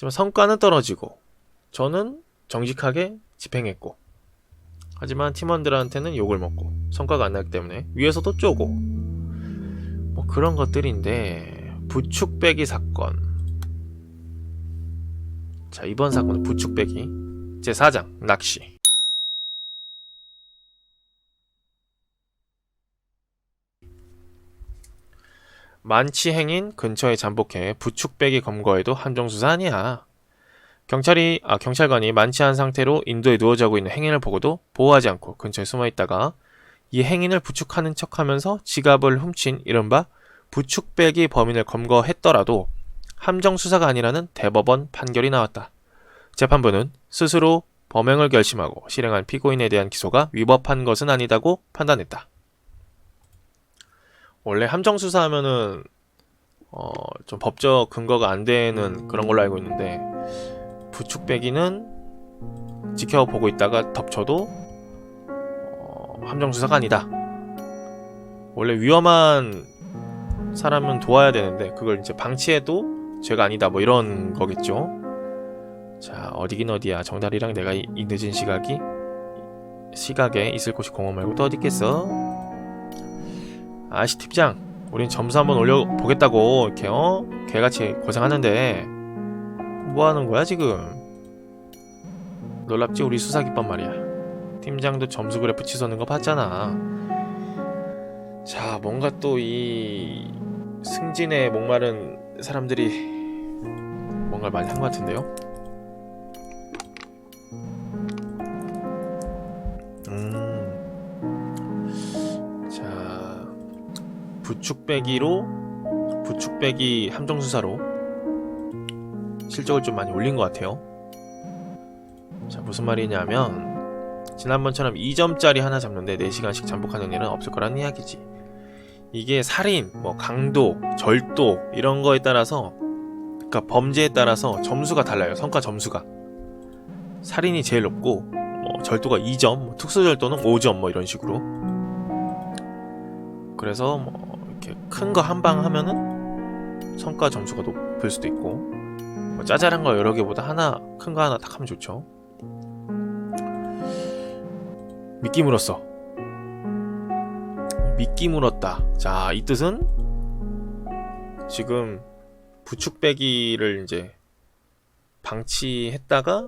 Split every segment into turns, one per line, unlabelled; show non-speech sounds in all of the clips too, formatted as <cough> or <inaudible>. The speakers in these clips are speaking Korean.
하지만 성과는 떨어지고 저는 정직하게 집행했고 하지만 팀원들한테는 욕을 먹고 성과가 안 나기 때문에 위에서도 쪼고 뭐 그런 것들인데 부축배기 사건. 자 이번 사건은 부축배기. 제4장 낚시 만취 행인 근처에 잠복해 부축배기 검거에도 함정수사 아니야. 경찰이 아 경찰관이 만취한 상태로 인도에 누워 자고 있는 행인을 보고도 보호하지 않고 근처에 숨어 있다가 이 행인을 부축하는 척 하면서 지갑을 훔친 이른바 부축배기 범인을 검거했더라도 함정 수사가 아니라는 대법원 판결이 나왔다. 재판부는 스스로 범행을 결심하고 실행한 피고인에 대한 기소가 위법한 것은 아니다고 판단했다. 원래 함정 수사하면은 어, 좀 법적 근거가 안 되는 그런 걸로 알고 있는데 부축배기는 지켜보고 있다가 덮쳐도 어, 함정 수사가 아니다. 원래 위험한 사람은 도와야 되는데 그걸 이제 방치해도 죄가 아니다 뭐 이런 거겠죠. 자 어디긴 어디야 정달이랑 내가 이, 이 늦은 시각이 시각에 있을 곳이 공원 말고 또 어디 있겠어? 아씨 팀장. 우린 점수 한번 올려보겠다고 이렇게 어? 개같이 고생하는데. 뭐하는 거야 지금? 놀랍지 우리 수사기법 말이야. 팀장도 점수 그래프 치솟는 거 봤잖아. 자 뭔가 또 이 승진에 목마른 사람들이 뭔가를 많이 한 것 같은데요 부축배기로 부축배기 함정수사로 실적을 좀 많이 올린 것 같아요. 자 무슨 말이냐면 지난번처럼 2점짜리 하나 잡는데 4시간씩 잠복하는 일은 없을 거라는 이야기지. 이게 살인, 뭐 강도, 절도 이런 거에 따라서 그러니까 범죄에 따라서 점수가 달라요. 성과 점수가. 살인이 제일 높고 뭐 절도가 2점, 뭐 특수절도는 5점 뭐 이런 식으로. 그래서 뭐 이렇게 큰 거 한 방 하면은 성과 점수가 높을 수도 있고 뭐 짜잘한 거 여러 개보다 하나 큰 거 하나 딱 하면 좋죠. 미끼 물었어. 미끼 물었다. 자, 이 뜻은 지금 부축배기를 이제 방치했다가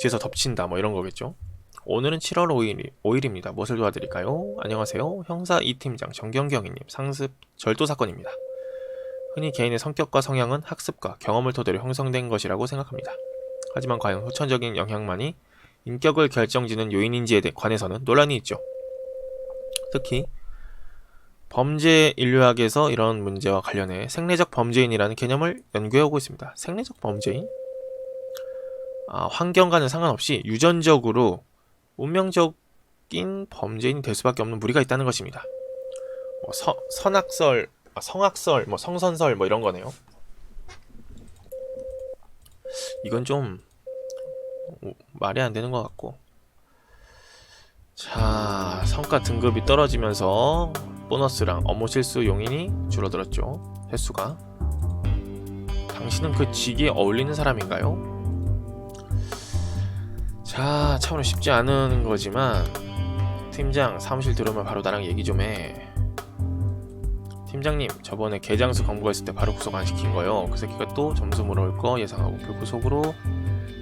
뒤에서 덮친다 뭐 이런 거겠죠. 오늘은 7월 5일, 5일입니다. 무엇을 도와드릴까요? 안녕하세요. 형사 이팀장 정경경이님 상습 절도 사건입니다. 흔히 개인의 성격과 성향은 학습과 경험을 토대로 형성된 것이라고 생각합니다. 하지만 과연 후천적인 영향만이 인격을 결정짓는 요인인지에 대- 관해서는 논란이 있죠. 특히 범죄 인류학에서 이런 문제와 관련해 생리적 범죄인이라는 개념을 연구해오고 있습니다. 생리적 범죄인? 아, 환경과는 상관없이 유전적으로 운명적인 범죄인이 될 수밖에 없는 무리가 있다는 것입니다. 뭐 서, 선악설, 아, 성악설, 뭐 성선설 뭐 이런 거네요. 이건 좀 오, 말이 안 되는 것 같고. 자, 성과 등급이 떨어지면서 보너스랑 업무 실수 용인이 줄어들었죠. 횟수가. 당신은 그 직에 어울리는 사람인가요? 자, 참으로 쉽지 않은 거지만 팀장 사무실 들어오면 바로 나랑 얘기 좀 해. 팀장님, 저번에 개장수 검거했을 때 바로 구속 안 시킨 거요. 그 새끼가 또 점수 물어올 거 예상하고 불구속으로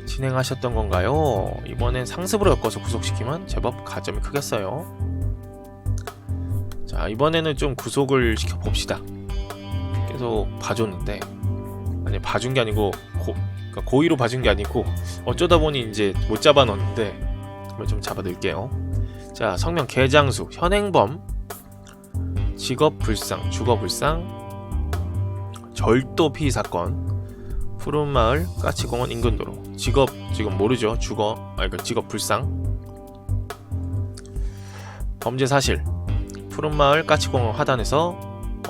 진행하셨던 건가요? 이번엔 상습으로 엮어서 구속시키면 제법 가점이 크겠어요. 자, 이번에는 좀 구속을 시켜 봅시다. 계속 봐줬는데 아니 봐준 게 아니고 고, 그러니까 고의로 봐준 게 아니고 어쩌다 보니 이제 못 잡아 넣었는데 한번 좀 잡아 넣을게요. 자, 성명 개장수, 현행범, 직업 불상, 주거 불상, 절도 피의 사건, 푸른 마을 까치공원 인근 도로. 직업 지금 모르죠. 주거, 아니 그 직업 불상. 범죄 사실. 푸른 마을 까치공원 화단에서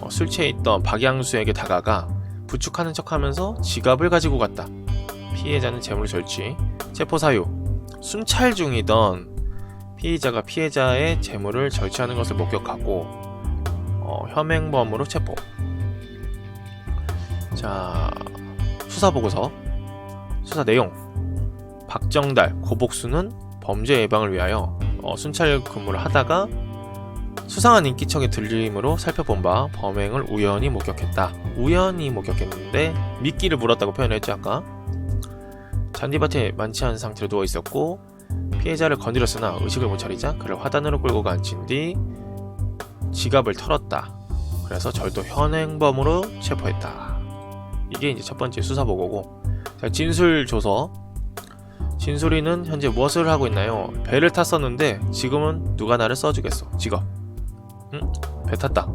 어, 술 취해 있던 박양수에게 다가가 부축하는 척하면서 지갑을 가지고 갔다. 피해자는 재물 절취. 체포 사유. 순찰 중이던 피의자가 피해자의 재물을 절취하는 것을 목격하고 어, 혐행범으로 체포. 자, 수사 보고서. 수사 내용 박정달, 고복수는 범죄 예방을 위하여 어, 순찰 근무를 하다가 수상한 인기척의 들림으로 살펴본 바 범행을 우연히 목격했다. 우연히 목격했는데 미끼를 물었다고 표현했죠 아까. 잔디밭에 만취 한 상태로 누워 있었고 피해자를 건드렸으나 의식을 못 차리자 그를 화단으로 끌고 간친 뒤 지갑을 털었다. 그래서 절도 현행범으로 체포했다. 이게 이제 첫 번째 수사 보고고. 자, 진술 조서. 진술이는 현재 무엇을 하고 있나요? 배를 탔었는데 지금은 누가 나를 써주겠어. 직업. 응? 배 탔다.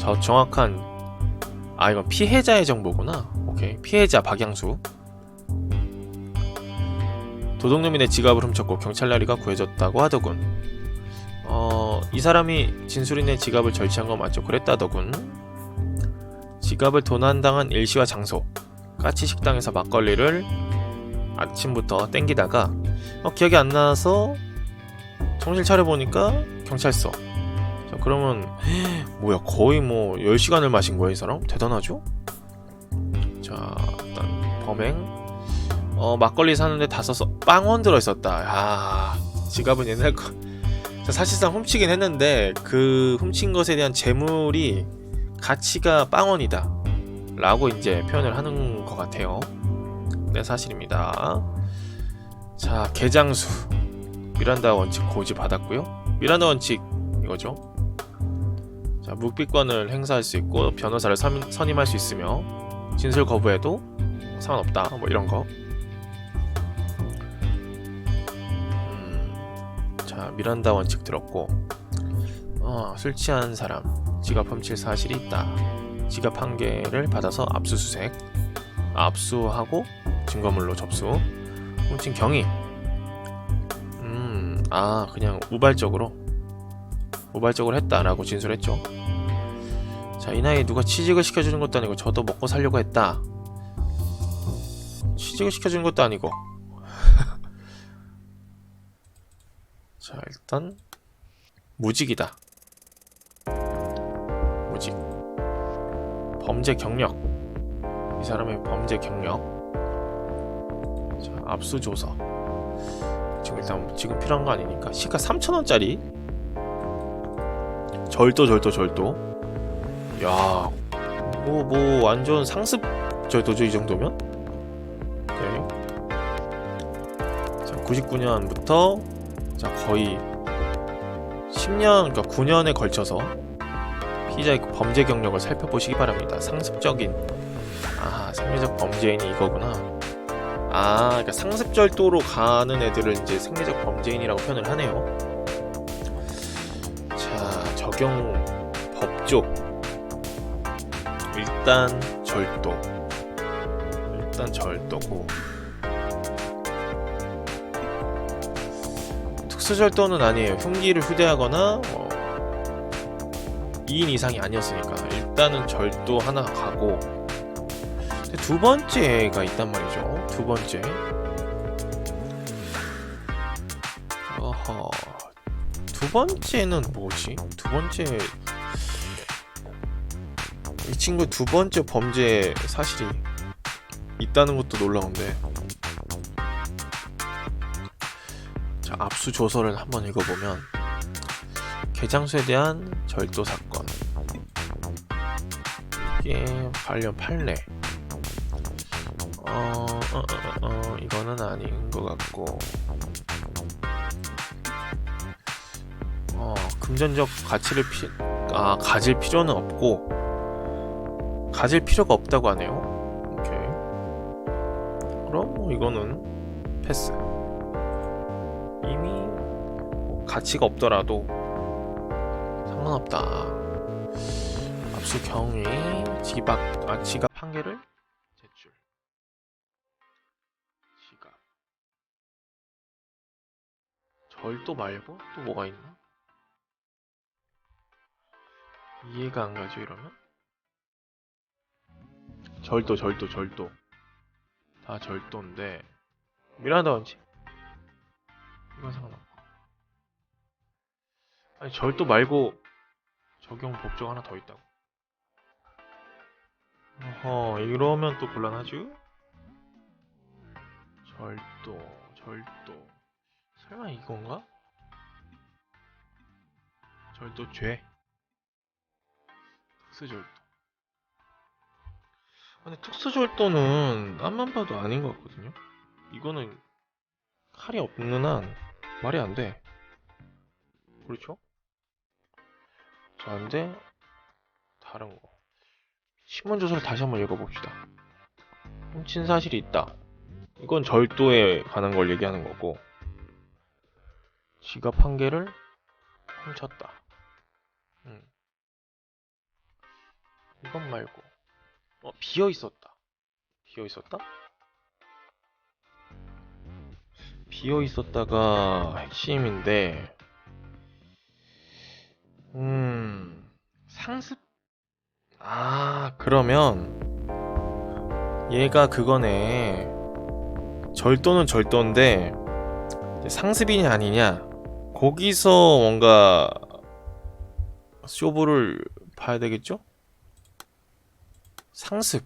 저 정확한 아 이건 피해자의 정보구나. 오케이 피해자 박양수. 도둑놈이 내 지갑을 훔쳤고 경찰 나리가 구해줬다고 하더군. 어, 이 사람이 진술인의 지갑을 절취한 거 맞죠? 그랬다더군. 지갑을 도난당한 일시와 장소. 까치 식당에서 막걸리를 아침부터 땡기다가 어, 기억이 안 나서 정신 차려 보니까 경찰서. 자, 그러면 <gasps> 뭐야 거의 뭐 10시간을 마신 거야 이 사람? 대단하죠? 자, 일단 범행. 어, 막걸리 사는데 다 써서 빵원 들어있었다. 아, 지갑은 옛날 거. 자, 사실상 훔치긴 했는데 그 훔친 것에 대한 재물이 가치가 빵원이다. 라고 이제 표현을 하는 것 같아요. 네, 사실입니다. 자, 개장수. 미란다 원칙 고지 받았고요. 미란다 원칙 이거죠. 자, 묵비권을 행사할 수 있고 변호사를 선, 선임할 수 있으며 진술 거부해도 상관없다. 뭐 이런 거. 미란다 원칙 들었고 어, 술 취한 사람 지갑 훔칠 사실이 있다. 지갑 한 개를 받아서 압수수색, 압수하고 증거물로 접수, 훔친 경위. 음, 아 그냥 우발적으로 우발적으로 했다라고 진술했죠. 자, 이 나이에 누가 취직을 시켜주는 것도 아니고 저도 먹고 살려고 했다. 취직을 시켜주는 것도 아니고. 자, 일단 무직이다. 무직. 범죄 경력. 이 사람의 범죄 경력. 자, 압수조서. 지금 일단 지금 필요한 거 아니니까 시가 3,000원짜리. 절도 절도 절도. 야, 뭐뭐 완전 상습 절도죠 이 정도면? 오케이. 자, 99년부터 자 거의 10년, 그러니까 9년에 걸쳐서 피의자의 그 범죄 경력을 살펴보시기 바랍니다. 상습적인 아 상례적 범죄인이 이거구나. 아, 그러니까 상습절도로 가는 애들을 이제 생리적 범죄인이라고 표현을 하네요. 자, 적용 법조. 일단 절도. 일단 절도고. 수절도는 아니에요. 흉기를 휴대하거나 어, 2인 이상이 아니었으니까 일단은 절도 하나 가고 두 번째가 있단 말이죠. 두 번째. 어허. 두 번째는 뭐지? 두 번째 이 친구 두 번째 범죄 사실이 있다는 것도 놀라운데. 압수 조서를 한번 읽어보면 개장수에 대한 절도 사건. 이게 관련 판례. 어, 어, 어, 어, 이거는 아닌 것 같고. 어, 금전적 가치를 피, 아, 가질 필요는 없고, 가질 필요가 없다고 하네요. 오케이. 그럼 뭐 이거는 패스. 가치가 없더라도 상관없다. 압수 경위, 지갑, 아, 지갑 한 개를 제출. 지갑. 절도 말고 또 뭐가 있나? 이해가 안 가죠 이러면? 절도 절도 절도 다 절도인데 미란다 원칙 이건 상관없고 아니 절도 말고 적용 법조가 하나 더 있다고 어허 이러면 또 곤란하죠? 절도, 절도. 설마 이건가? 절도 죄. 특수절도. 근데 특수절도는 땀만 봐도 아닌 것 같거든요? 이거는 칼이 없는 한 말이 안 돼. 그렇죠? 자, 근데 다른 거. 신문 조서를 다시 한번 읽어봅시다. 훔친 사실이 있다. 이건 절도에 관한 걸 얘기하는 거고, 지갑 한 개를 훔쳤다. 음. 이건 말고, 어, 비어 있었다. 비어 있었다? 비어 있었다가 핵심인데, 음, 상습? 아, 그러면, 얘가 그거네. 절도는 절도인데, 상습이냐 아니냐, 거기서 뭔가, 쇼부를 봐야 되겠죠? 상습.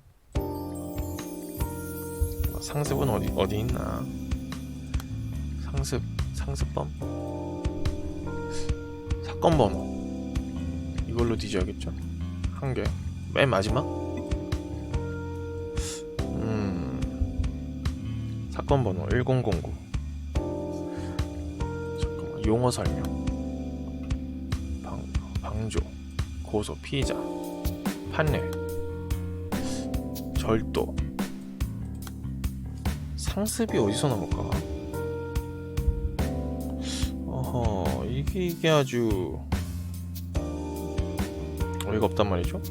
상습은 어디, 어디 있나? 상습, 상습범? 사건 번호. 이걸로 뒤져야겠죠? 한 개. 맨 마지막? 음. 사건 번호 1009. 잠깐만. 용어 설명. 방, 방조. 고소. 피의자. 판례. 절도. 상습이 어디서 나올까? 어허, 이게, 이게 아주 어이가 없단 말이죠?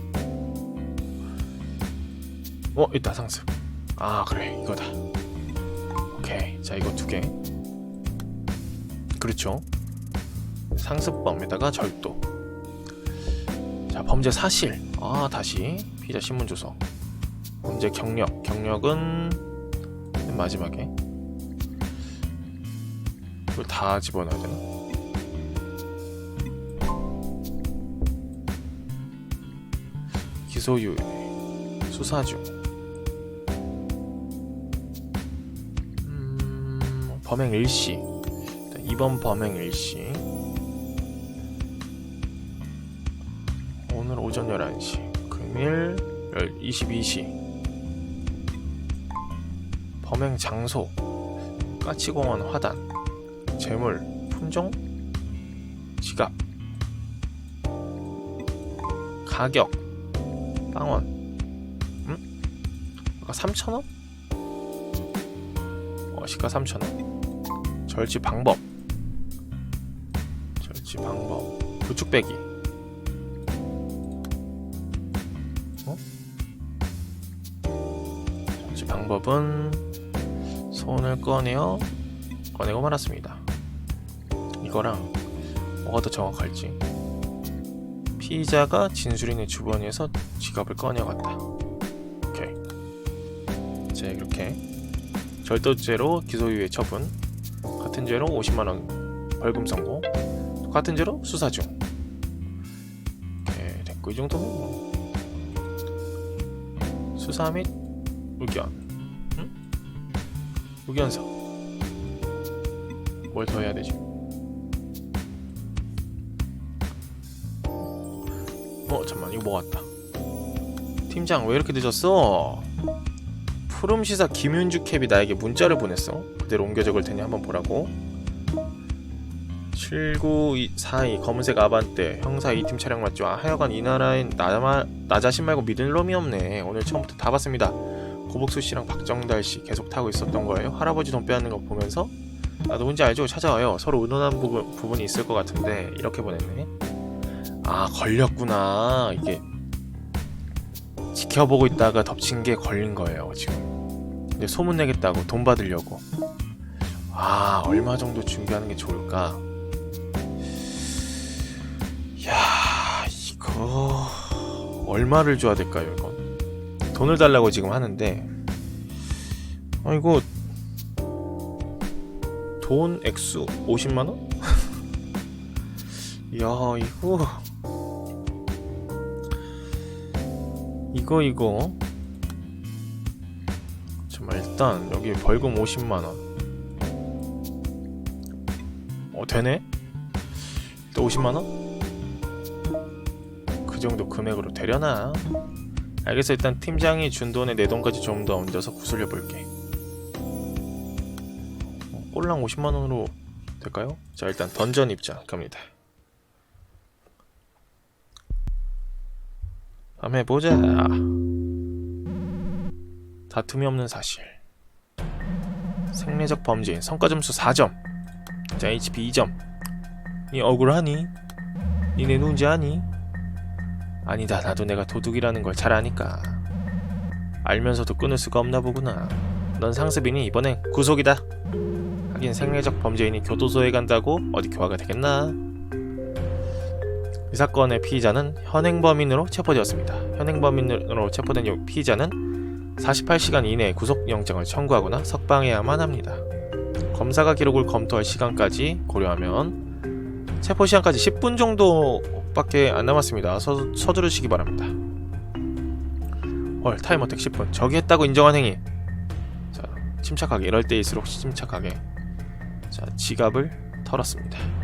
어, 있다, 상습. 아, 그래, 이거다. 오케이. 자, 이거 두 개. 그렇죠. 상습범에다가 절도. 자, 범죄 사실. 아, 다시. 피자 신문 조서. 범죄 경력. 경력은 맨 마지막에. 이걸 다 집어넣어야 되나? 기소유예, 수사 중. 음, 범행 일시. 이번 범행 일시. 오늘 오전 11시. 금일 22시. 범행 장소. 까치공원 화단. 재물. 품종. 지갑. 가격. 빵원. 응? 아까 3,000원? 어, 시가 3,000원. 절지 방법. 절지 방법. 부축 빼기. 어? 절지 방법은 손을 꺼내어 꺼내고 말았습니다. 이거랑 뭐가 더 정확할지. 피의자가 진술인의 주머니에서 지갑을 꺼내갔다. 오케이. 자 이렇게 절도죄로 기소유예 처분, 같은 죄로 50만 원 벌금 선고, 같은 죄로 수사 중. 오케이 됐고 이 정도면 뭐. 수사 및 의견, 응? 의견서. 뭘 더 해야 되지? 어 잠만 이거 뭐 같다 팀장 왜 이렇게 늦었어? 푸름시사 김윤주 캡이 나에게 문자를 보냈어. 그대로 옮겨 적을 테니 한번 보라고. 7942 검은색 아반떼. 형사 2팀 차량 맞죠? 아 하여간 이 나라엔 나, 나 자신 말고 믿을 놈이 없네. 오늘 처음부터 다 봤습니다. 고복수 씨랑 박정달 씨 계속 타고 있었던 거예요. 할아버지 돈 빼앗는 거 보면서? 나 누군지 알죠? 찾아와요. 서로 의논한 부분, 부분이 있을 것 같은데 이렇게 보냈네. 아 걸렸구나. 이게 지켜보고 있다가 덮친 게 걸린 거예요 지금. 근데 소문 내겠다고 돈 받으려고. 아 얼마 정도 준비하는 게 좋을까? 야 이거 얼마를 줘야 될까요 이건? 돈을 달라고 지금 하는데. 아 이거 돈 액수 50만원? <laughs> 야 이거 이거 이거 아, 일단 여기 벌금 50만 원. 어 되네? 또 50만 원? 그 정도 금액으로 되려나? 알겠어 일단 팀장이 준 돈에 내 돈까지 좀 더 얹어서 구슬려 볼게. 어, 꼴랑 50만 원으로 될까요? 자 일단 던전 입장 갑니다. 한번 해보자. 다툼이 없는 사실. 생리적 범죄인 성과 점수 4점. 자 HP 2점. 니 억울하니? 니네 누군지 아니? 아니다 나도 내가 도둑이라는 걸 잘 아니까. 알면서도 끊을 수가 없나 보구나. 넌 상습이니 이번엔 구속이다. 하긴 생리적 범죄인이 교도소에 간다고 어디 교화가 되겠나? 이 사건의 피의자는 현행범인으로 체포되었습니다. 현행범인으로 체포된 요 피의자는 48시간 이내에 구속영장을 청구하거나 석방해야만 합니다. 검사가 기록을 검토할 시간까지 고려하면 체포 시간까지 10분 정도밖에 안 남았습니다. 서, 서두르시기 바랍니다. 헐 타임 어택 10분 저기 했다고 인정한 행위 자 침착하게 이럴 때일수록 침착하게 자 지갑을 털었습니다.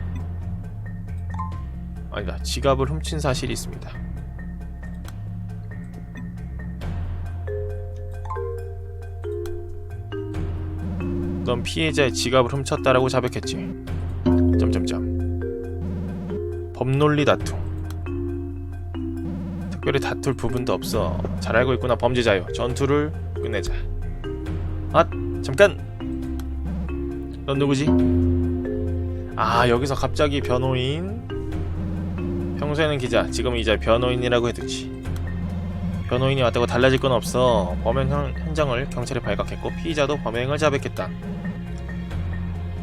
아니다 지갑을 훔친 사실이 있습니다. 넌 피해자의 지갑을 훔쳤다라고 자백했지. 점점점. 법논리 다툼. 특별히 다툴 부분도 없어. 잘 알고 있구나 범죄자요. 전투를 끝내자. 아 잠깐. 넌 누구지? 아 여기서 갑자기 변호인. 평소에는 기자, 지금은 이제 변호인이라고 해두지. 변호인이 왔다고 달라질 건 없어. 범행 현, 현장을 경찰이 발각했고 피의자도 범행을 자백했다.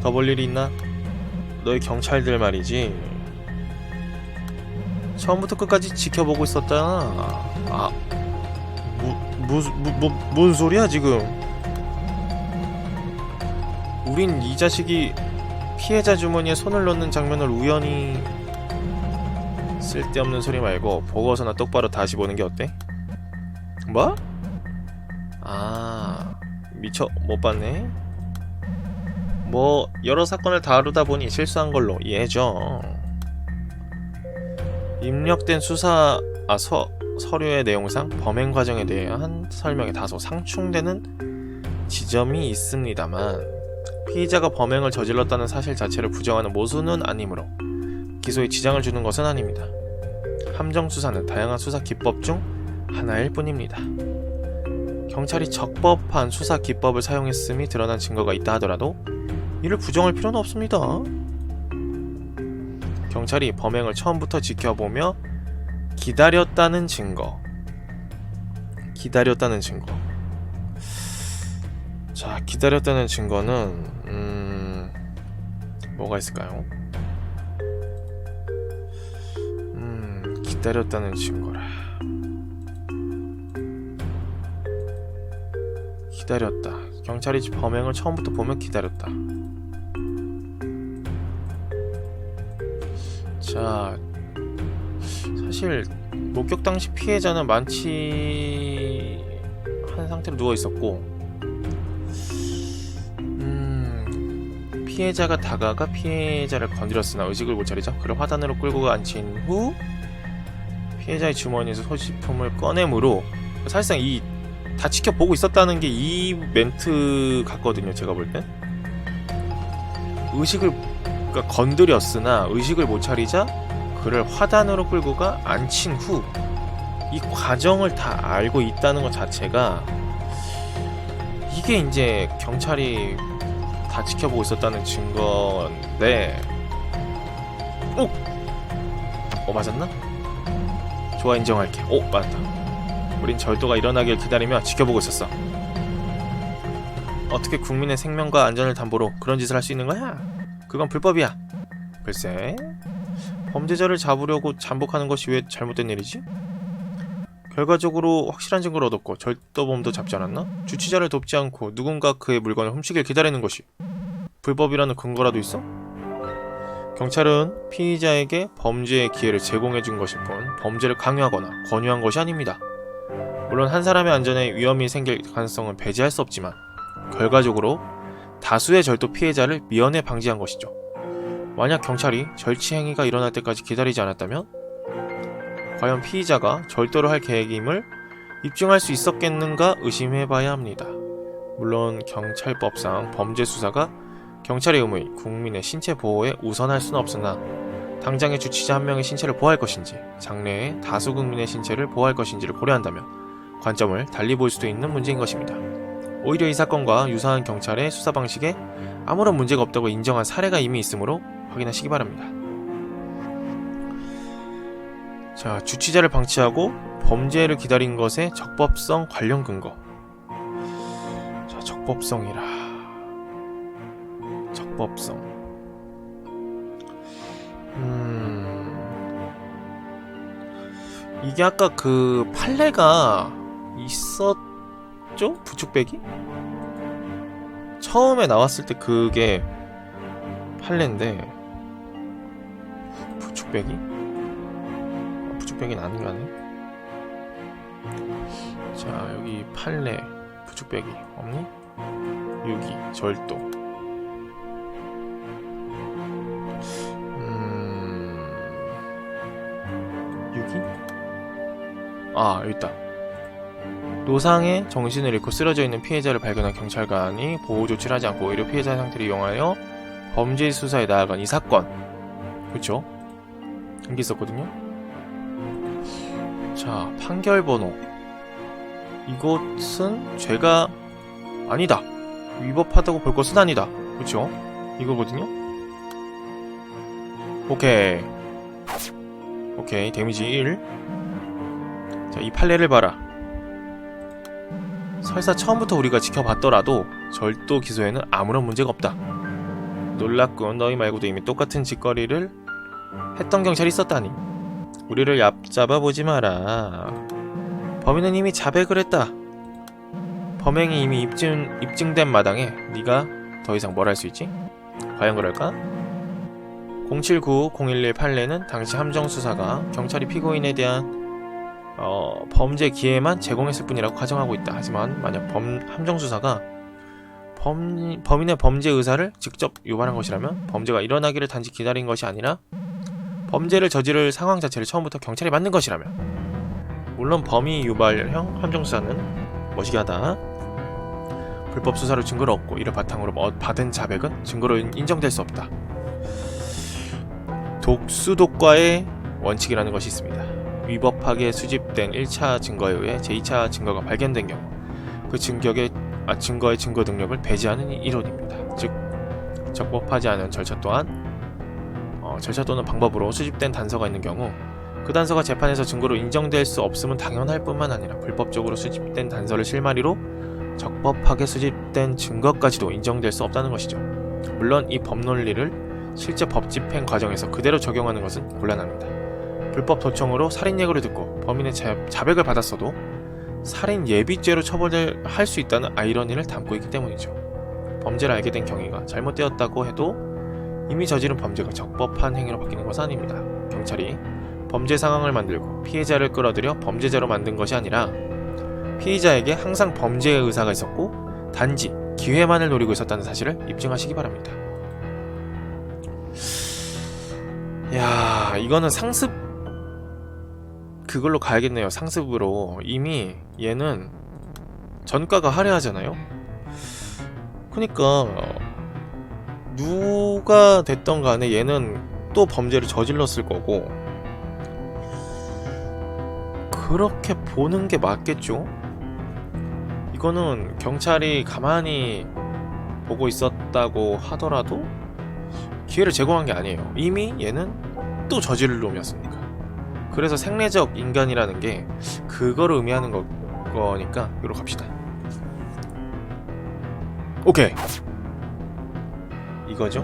더 볼 일이 있나? 너희 경찰들 말이지. 처음부터 끝까지 지켜보고 있었잖아. 아, 무, 무, 무, 뭐, 뭔 소리야 지금? 우린 이 자식이 피해자 주머니에 손을 넣는 장면을 우연히 쓸데없는 소리 말고 보고서나 똑바로 다시 보는 게 어때? 뭐? 아 미쳐 못 봤네. 뭐 여러 사건을 다루다 보니 실수한 걸로 이해해줘. 입력된 수사 아 서, 서류의 내용상 범행 과정에 대한 설명에 다소 상충되는 지점이 있습니다만 피의자가 범행을 저질렀다는 사실 자체를 부정하는 모순은 아니므로 기소에 지장을 주는 것은 아닙니다. 함정 수사는 다양한 수사 기법 중 하나일 뿐입니다. 경찰이 적법한 수사 기법을 사용했음이 드러난 증거가 있다 하더라도 이를 부정할 필요는 없습니다. 경찰이 범행을 처음부터 지켜보며 기다렸다는 증거. 기다렸다는 증거. 자, 기다렸다는 증거는 음 뭐가 있을까요? 음, 기다렸다는 증거라. 기다렸다. 경찰이 범행을 처음부터 보면 기다렸다. 자, 사실 목격 당시 피해자는 만취한 상태로 누워 있었고, 음, 피해자가 다가가 피해자를 건드렸으나 의식을 못 차리자 그를 화단으로 끌고 앉힌 후 피해자의 주머니에서 소지품을 꺼내므로 사실상 이 다 지켜보고 있었다는 게 이 멘트 같거든요. 제가 볼 땐. 의식을 그러니까 건드렸으나 의식을 못 차리자 그를 화단으로 끌고 가 앉힌 후 이 과정을 다 알고 있다는 것 자체가 이게 이제 경찰이 다 지켜보고 있었다는 증거인데 오! 어 맞았나? 좋아 인정할게 오 맞았다 우린 절도가 일어나길 기다리며 지켜보고 있었어 어떻게 국민의 생명과 안전을 담보로 그런 짓을 할 수 있는 거야? 그건 불법이야. 글쎄, 범죄자를 잡으려고 잠복하는 것이 왜 잘못된 일이지? 결과적으로 확실한 증거를 얻었고 절도범도 잡지 않았나? 주치자를 돕지 않고 누군가 그의 물건을 훔치길 기다리는 것이 불법이라는 근거라도 있어? 경찰은 피의자에게 범죄의 기회를 제공해 준 것일 뿐 범죄를 강요하거나 권유한 것이 아닙니다. 물론 한 사람의 안전에 위험이 생길 가능성은 배제할 수 없지만 결과적으로 다수의 절도 피해자를 미연에 방지한 것이죠. 만약 경찰이 절취 행위가 일어날 때까지 기다리지 않았다면 과연 피의자가 절도를 할 계획임을 입증할 수 있었겠는가 의심해 봐야 합니다. 물론 경찰법상 범죄 수사가 경찰의 의무인 국민의 신체 보호에 우선할 수는 없으나 당장의 주치자 한 명의 신체를 보호할 것인지 장래의 다수 국민의 신체를 보호할 것인지를 고려한다면 관점을 달리 볼 수도 있는 문제인 것입니다. 오히려 이 사건과 유사한 경찰의 수사 방식에 아무런 문제가 없다고 인정한 사례가 이미 있으므로 확인하시기 바랍니다. 자, 주치자를 방치하고 범죄를 기다린 것의 적법성 관련 근거. 자, 적법성이라. 적법성. 음. 이게 아까 그 판례가 있었죠? 부축배기? 처음에 나왔을 때 그게 판례인데 부축배기? 아, 부축배기는 아닌 거 아니야? 자 여기 판례 부축배기 없니? 유기 절도 음... 유기? 아 여기 있다. 노상의 정신을 잃고 쓰러져 있는 피해자를 발견한 경찰관이 보호 조치를 하지 않고 오히려 피해자 상태를 이용하여 범죄 수사에 나아간 이 사건. 그쵸? 여기 있었거든요. 자 판결 번호. 이것은 죄가 아니다. 위법하다고 볼 것은 아니다. 그쵸? 이거거든요. 오케이 오케이 데미지 1 자, 이 판례를 봐라. 설사 처음부터 우리가 지켜봤더라도 절도 기소에는 아무런 문제가 없다. 놀랍군. 너희 말고도 이미 똑같은 짓거리를 했던 경찰이 있었다니. 우리를 얕잡아 보지 마라. 범인은 이미 자백을 했다. 범행이 이미 입증, 입증된 마당에 네가 더 이상 뭘 할 수 있지? 과연 그럴까? 079-011 판례는 당시 함정 수사가 경찰이 피고인에 대한 어, 범죄 기회만 제공했을 뿐이라고 가정하고 있다. 하지만 만약 범, 함정 수사가 범, 범인의 범죄 의사를 직접 유발한 것이라면 범죄가 일어나기를 단지 기다린 것이 아니라 범죄를 저지를 상황 자체를 처음부터 경찰이 만든 것이라면 물론 범위 유발형 함정 수사는 멋이하다. 불법 수사로 증거를 얻고 이를 바탕으로 어- 받은 자백은 증거로 인- 인정될 수 없다. 독수독과의 원칙이라는 것이 있습니다. 위법하게 수집된 1차 증거에 의해 제2차 증거가 발견된 경우 그 증격의 아, 증거의 증거 능력을 배제하는 이론입니다. 즉 적법하지 않은 절차 또한 어, 절차 또는 방법으로 수집된 단서가 있는 경우 그 단서가 재판에서 증거로 인정될 수 없음은 당연할 뿐만 아니라 불법적으로 수집된 단서를 실마리로 적법하게 수집된 증거까지도 인정될 수 없다는 것이죠. 물론 이 법논리를 실제 법 집행 과정에서 그대로 적용하는 것은 곤란합니다. 불법 도청으로 살인 예고를 듣고 범인의 자, 자백을 받았어도 살인 예비죄로 처벌을 할 수 있다는 아이러니를 담고 있기 때문이죠. 범죄를 알게 된 경위가 잘못되었다고 해도 이미 저지른 범죄가 적법한 행위로 바뀌는 것은 아닙니다. 경찰이 범죄 상황을 만들고 피해자를 끌어들여 범죄자로 만든 것이 아니라 피의자에게 항상 범죄의 의사가 있었고 단지 기회만을 노리고 있었다는 사실을 입증하시기 바랍니다. 야, 이거는 상습 그걸로 가야겠네요. 상습으로 이미 얘는 전과가 할애하잖아요. 그니까 누가 됐던 간에 얘는 또 범죄를 저질렀을 거고 그렇게 보는 게 맞겠죠. 이거는 경찰이 가만히 보고 있었다고 하더라도 기회를 제공한 게 아니에요. 이미 얘는 또 저지를 놈이었으니까. 그래서 생리적 인간이라는 게 그거를 의미하는 거, 거니까 이로 갑시다. 오케이. 이거죠?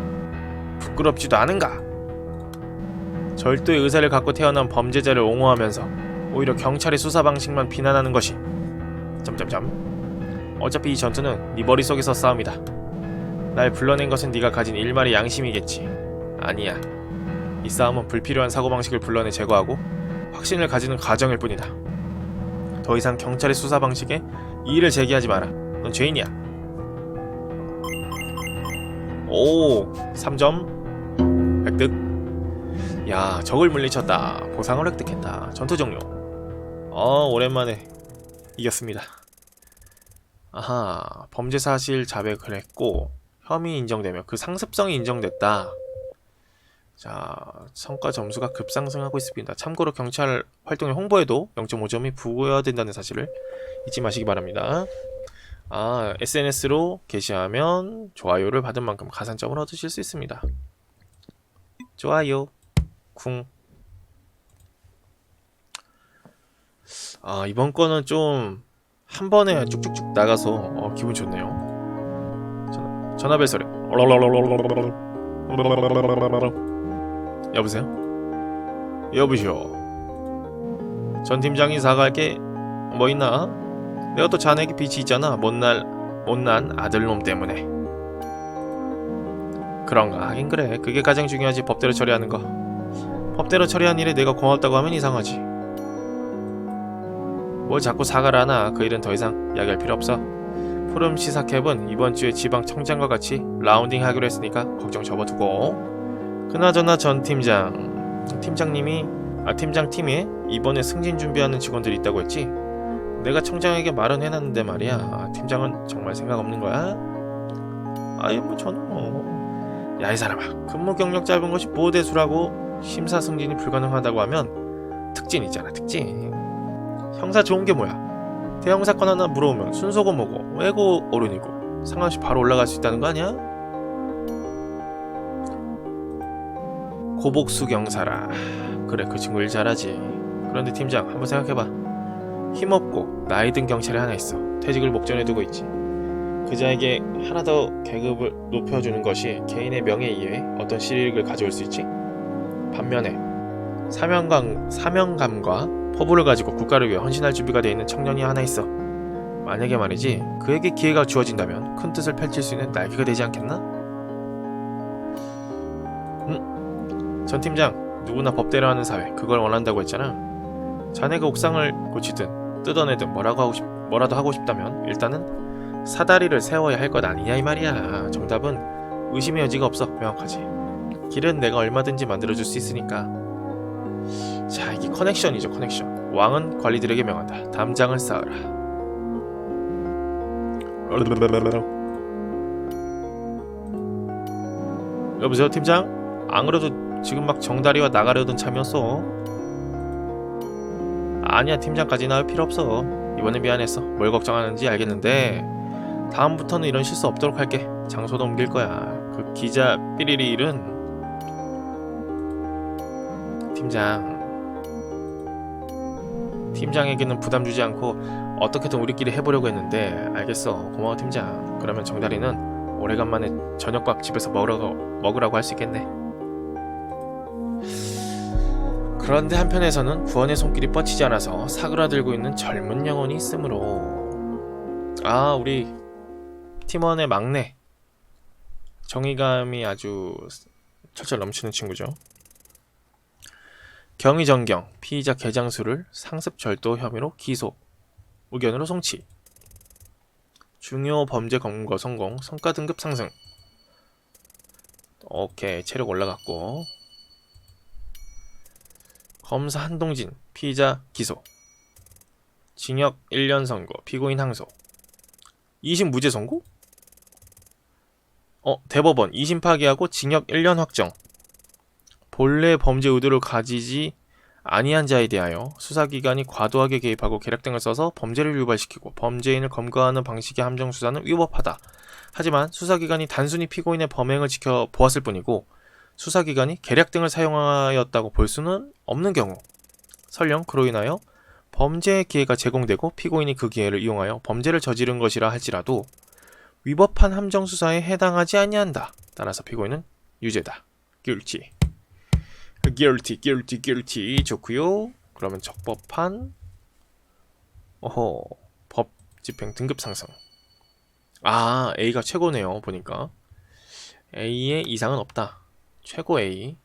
부끄럽지도 않은가? 절도의 의사를 갖고 태어난 범죄자를 옹호하면서 오히려 경찰의 수사 방식만 비난하는 것이 점점점 어차피 이 전투는 네 머릿속에서 싸움이다. 날 불러낸 것은 네가 가진 일말의 양심이겠지. 아니야. 이 싸움은 불필요한 사고방식을 불러내 제거하고 확신을 가지는 과정일 뿐이다. 더 이상 경찰의 수사 방식에 이의를 제기하지 마라. 넌 죄인이야. 오 3점 획득 야 적을 물리쳤다 보상을 획득했다 전투 종료 어 오랜만에 이겼습니다 아하 범죄 사실 자백을 했고 혐의 인정되며 그 상습성이 인정됐다. 자 성과 점수가 급상승하고 있습니다. 참고로 경찰 활동의 홍보에도 0.5점이 부여된다는 사실을 잊지 마시기 바랍니다. 아 SNS로 게시하면 좋아요를 받은 만큼 가산점을 얻으실 수 있습니다. 좋아요. 쿵. 아 이번 거는 좀 한 번에 쭉쭉쭉 나가서 어, 기분 좋네요. 전화, 전화벨 소리. 여보세요? 여보시오. 전 팀장이 사과할 게 뭐 있나? 내가 또 자네에게 빚이 있잖아. 못날 못난 아들놈 때문에. 그런가 하긴 그래. 그게 가장 중요하지 법대로 처리하는 거. 법대로 처리한 일에 내가 고맙다고 하면 이상하지. 뭘 자꾸 사과를 하나 그 일은 더 이상 이야기할 필요 없어 푸름 시사캡은 이번 주에 지방 청장과 같이 라운딩 하기로 했으니까 걱정 접어두고. 그나저나 전 팀장. 팀장님이 아 팀장 팀에 이번에 승진 준비하는 직원들이 있다고 했지? 내가 청장에게 말은 해놨는데 말이야. 아, 팀장은 정말 생각 없는 거야? 아유 뭐 저는 뭐 야 이 사람아. 근무 경력 짧은 것이 보호대수라고 심사 승진이 불가능하다고 하면 특진 있잖아 특진 형사 좋은 게 뭐야? 대형 사건 하나 물어오면 순서고 뭐고 왜고 어른이고 상관없이 바로 올라갈 수 있다는 거 아니야? 고복수 경사라. 그래 그 친구 일 잘하지. 그런데 팀장 한번 생각해봐. 힘없고 나이 든 경찰이 하나 있어. 퇴직을 목전에 두고 있지. 그자에게 하나 더 계급을 높여주는 것이 개인의 명예 이외에 어떤 실익을 가져올 수 있지? 반면에 사명감, 사명감과 포부를 가지고 국가를 위해 헌신할 준비가 되어 있는 청년이 하나 있어. 만약에 말이지 그에게 기회가 주어진다면 큰 뜻을 펼칠 수 있는 날개가 되지 않겠나? 음, 전 팀장 누구나 법대로 하는 사회 그걸 원한다고 했잖아. 자네가 옥상을 고치든 뜯어내든 뭐라고 하고 싶 뭐라도 하고 싶다면 일단은 사다리를 세워야 할 것 아니냐 이 말이야. 정답은 의심의 여지가 없어 명확하지. 길은 내가 얼마든지 만들어줄 수 있으니까 자 이게 커넥션이죠 커넥션. 왕은 관리들에게 명한다. 담장을 쌓으라. 여보세요 팀장? 안 그래도 지금 막 정다리와 나가려던 참이었어. 아니야 팀장까지는 할 필요 없어. 이번엔 미안했어 뭘 걱정하는지 알겠는데 다음부터는 이런 실수 없도록 할게. 장소도 옮길 거야. 그 기자 삐리리 일은? 팀장 팀장에게는 부담 주지 않고 어떻게든 우리끼리 해보려고 했는데 알겠어. 고마워 팀장. 그러면 정다리는 오래간만에 저녁밥 집에서 먹으라고, 먹으라고 할 수 있겠네. 그런데 한편에서는 구원의 손길이 뻗치지 않아서 사그라들고 있는 젊은 영혼이 있으므로. 아 우리 팀원의 막내. 정의감이 아주 철철 넘치는 친구죠 경위정경 피의자 개장수를 상습절도 혐의로 기소. 의견으로 송치. 중요 범죄 검거 성공 성과 등급 상승. 오케이 체력 올라갔고. 검사 한동진 피의자 기소. 징역 1년 선고 피고인 항소. 2심 무죄 선고? 어 대법원 2심 파기하고 징역 1년 확정 본래 범죄 의도를 가지지 아니한 자에 대하여 수사기관이 과도하게 개입하고 계략 등을 써서 범죄를 유발시키고 범죄인을 검거하는 방식의 함정 수사는 위법하다. 하지만 수사기관이 단순히 피고인의 범행을 지켜보았을 뿐이고 수사기관이 계략 등을 사용하였다고 볼 수는 없는 경우 설령 그로 인하여 범죄의 기회가 제공되고 피고인이 그 기회를 이용하여 범죄를 저지른 것이라 할지라도 위법한 함정 수사에 해당하지 아니한다. 따라서 피고인은 유죄다. guilty. Guilty, guilty, guilty 좋고요. 그러면 적법한 어허 법 집행 등급 상승. 아 A가 최고네요 보니까 A의 이상은 없다. 최고 A